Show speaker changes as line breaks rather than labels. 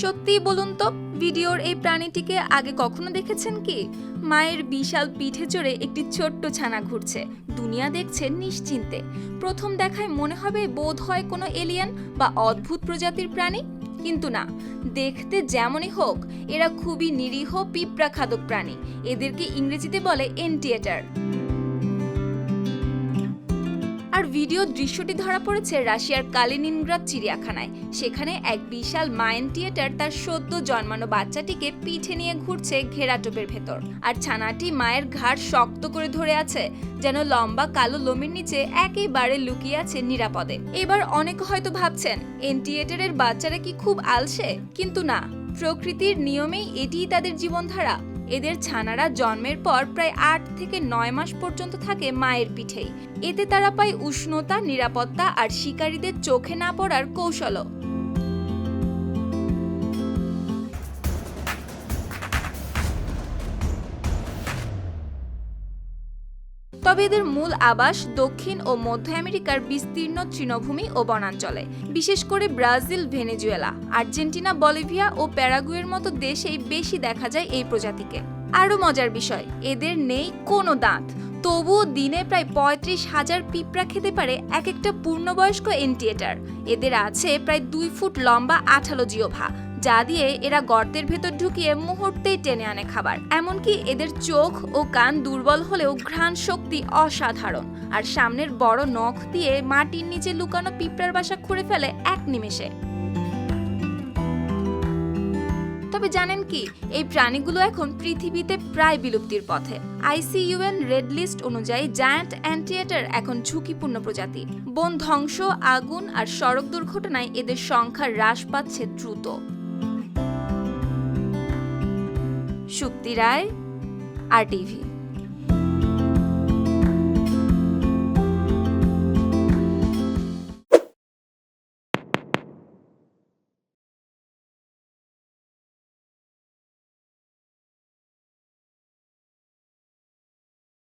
সত্যিই বলুন তো, ভিডিওর এই প্রাণীটিকে আগে কখনো দেখেছেন কি? মায়ের বিশাল পিঠে চড়ে একটি ছোট্ট ছানা ঘুরছে। দুনিয়া দেখছে নিশ্চিন্তে। প্রথম দেখায় মনে হবে বোধ হয় কোনো এলিয়ান বা অদ্ভুত প্রজাতির প্রাণী। কিন্তু না, দেখতে যেমনই হোক, এরা খুবই নিরীহ পিঁপড়া খাদক প্রাণী। এদেরকে ইংরেজিতে বলে এনটিয়েটার ভিডিও দৃশ্যটি ধরা পড়েছে রাশিয়ার কালিনিনগ্রাদ চিড়িয়াখানায়। সেখানে এক বিশাল মাইন থিয়েটার তার সদ্য জন্মানো বাচ্চাটিকে পিঠে নিয়ে ঘুরছে ঘেরাটোপের ভেতর। আর ছানাটি মায়ের ঘাড় শক্ত করে ধরে আছে, যেন লম্বা কালো লোমের নিচে একেবারে লুকিয়ে আছে নিরাপদে। এবার অনেকে হয়তো ভাবছেন এনটিয়েটারের বাচ্চারা কি খুব আলসে? কিন্তু না, প্রকৃতির নিয়মেই এটিই তাদের জীবনধারা। এদের ছানারা জন্মের পর প্রায় আট থেকে নয় মাস পর্যন্ত থাকে মায়ের পিঠেই। এতে তারা পায় উষ্ণতা, নিরাপত্তা আর শিকারীদের চোখে না পড়ার কৌশলও। তবে এদের মূল আবাস দক্ষিণ ও মধ্য আমেরিকার বিস্তীর্ণ তৃণভূমি ও বনাঞ্চলে, বিশেষ করে ব্রাজিল, ভেনেজুয়েলা, আর্জেন্টিনা, বলিভিয়া ও প্যারাগুয়ের মতো দেশেই বেশি দেখা যায় এই প্রজাতিকে। আরও মজার বিষয়, এদের নেই কোনো দাঁত। তবুও দিনে প্রায় পঁয়ত্রিশ হাজার পিঁপড়া খেতে পারে এক একটা পূর্ণবয়স্ক এনটিয়েটার এদের আছে প্রায় দুই ফুট লম্বা আঠালো জিওভা যা দিয়ে এরা গর্তের ভেতর ঢুকিয়ে মুহূর্তেই টেনে আনে খাবার। এমনকি এদের চোখ ও কান দুর্বল হলেও ঘ্রাণ শক্তি অসাধারণ। আর সামনের বড় নখ দিয়ে মাটির নিচে লুকানো পিঁপড়ার বাসা খুঁড়ে ফেলে এক নিমেষে। তবে জানেন কি, এই প্রাণীগুলো এখন পৃথিবীতে প্রায় বিলুপ্তির পথে। আইসিইউএন রেড লিস্ট অনুযায়ী জায়ান্ট অ্যান্টিয়েটার এখন ঝুঁকিপূর্ণ প্রজাতি। বন ধ্বংস, আগুন আর সড়ক দুর্ঘটনায় এদের সংখ্যা হ্রাস পাচ্ছে দ্রুত। শুক্তি রায় আর টিভি।